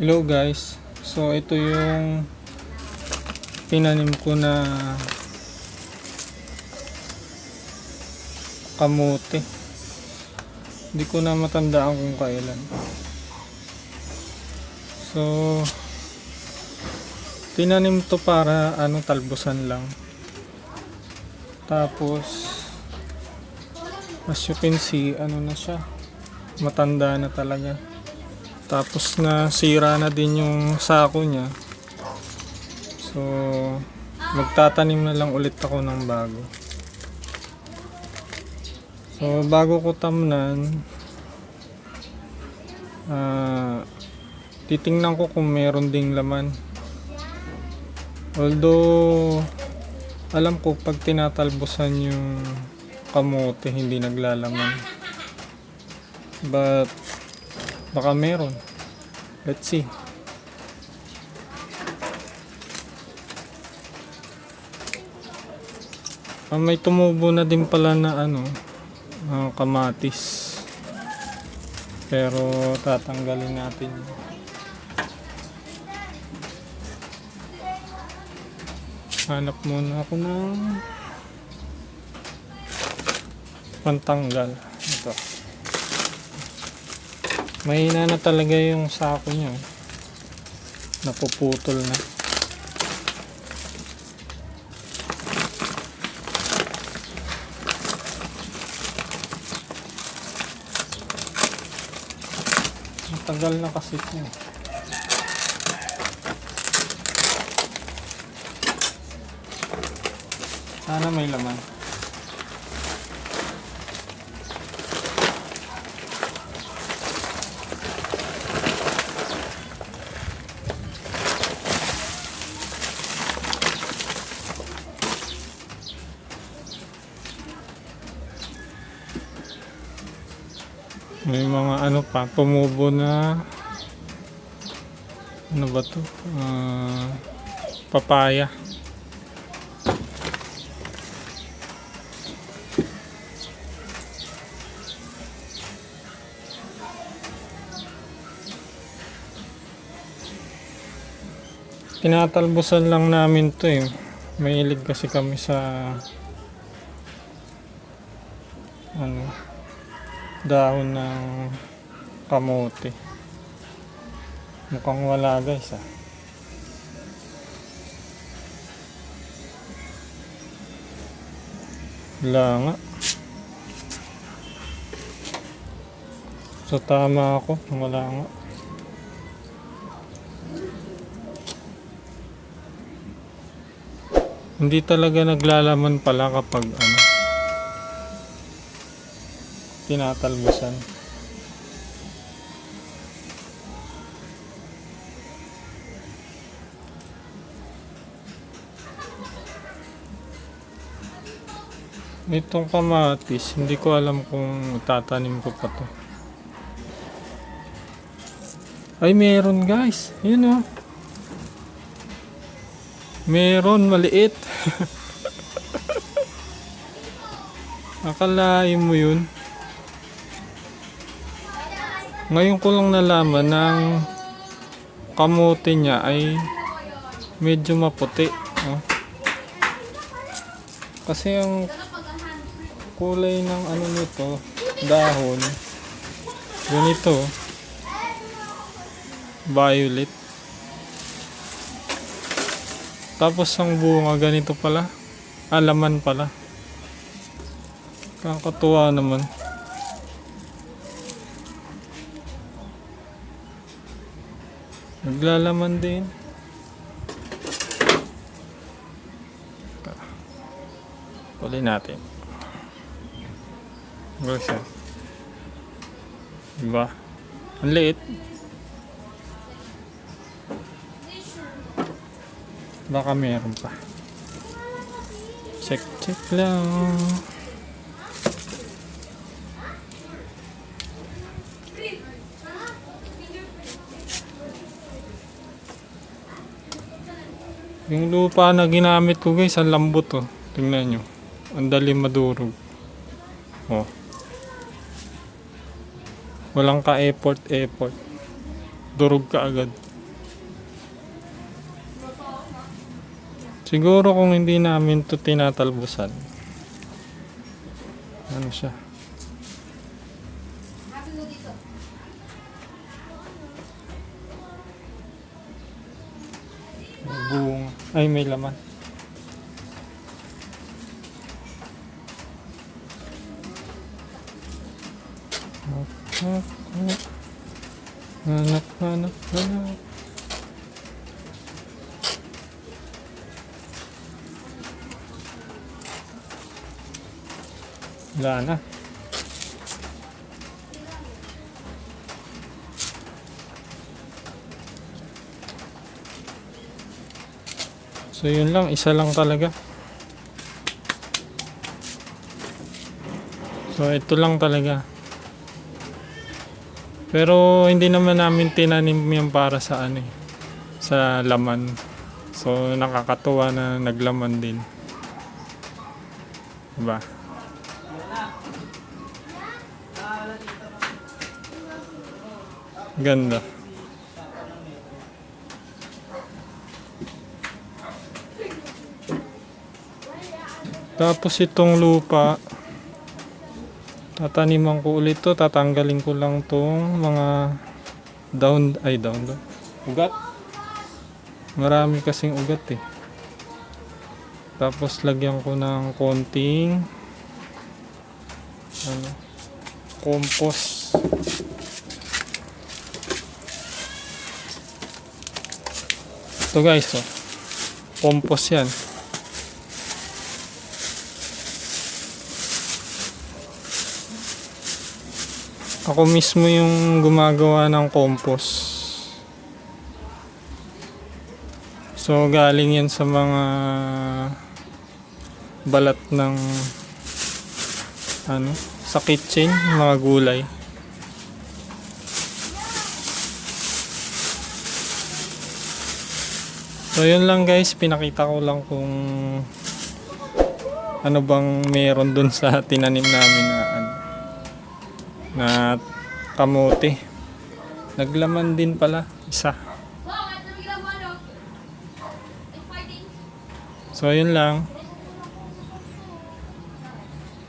Hello guys. So ito yung tinanim ko na kamote. Hindi ko na matandaan kung kailan. So tinanim to para ano talbusan lang. Tapos as you can see ano na siya matanda na talaga. Tapos na sira na din yung sako niya. So, magtatanim na lang ulit ako ng bago. So, bago ko tamnan, ah, titingnan ko kung meron ding laman. Although, alam ko pag tinatalbosan yung kamote, hindi naglalaman. But, Baka meron. Let's see. Ah, may tumubo na din pala na ano, ah, kamatis. Pero tatanggalin natin. Hanap muna ako ng pantanggal. Ito. Mahina na talaga yung sako niya. oh. Napuputol na. Matagal na kasi eh. Sana may laman. May mga ano pa, tumubo na ano ba to? Ah, papaya. Tinatalbusan lang namin to eh. Mahilig kasi kami sa ano dahon ng kamote. Mukhang wala guys ah. Wala nga. So tama ako, wala nga. Hindi talaga naglalaman pala kapag ano tinatalbusan. Itong kamatis, hindi ko alam kung tatanim ko pa to. Ay, meron guys. Yun oh. Meron, maliit. Akalain mo yun. Ngayon ko lang nalaman ng kamote niya ay medyo maputi. Oh. Kasi ang kulay ng ano nito, dahon, ganito, violet. Tapos ang bunga ganito pala, alaman pala. Kakatuwa naman. Naglalaman din. Uli natin. Diba siya? Diba? Ang liit. Baka meron pa. Check, check lang. Yung lupa na ginamit ko guys, ang lambot oh. Tingnan nyo. Ang dali madurog. Oh. Walang ka-effort, effort. Durog ka agad. Siguro kung hindi namin to tinatalbusan. Ano siya? Buong. Ay, may laman. Hanap. Hanap, hanap, hanap. Wala na. So yun lang, isa lang talaga. So ito lang talaga. Pero hindi naman namin tinanim yan para sa ano eh, sa laman. So nakakatuwa na naglaman din. Diba? Ganda. Tapos itong lupa, tataniman ko ulit to, tatanggalin ko lang tong mga down, ay down. Ugat. Marami kasing ugat eh. Tapos lagyan ko ng konting ano, compost. Ito guys, oh. compost yan. Ako mismo yung gumagawa ng compost. So galing yan sa mga balat ng ano, sa kitchen, mga gulay. So yun lang guys, pinakita ko lang kung ano bang meron dun sa tinanim namin na ano, na kamote. Naglaman din pala, isa. So yun lang.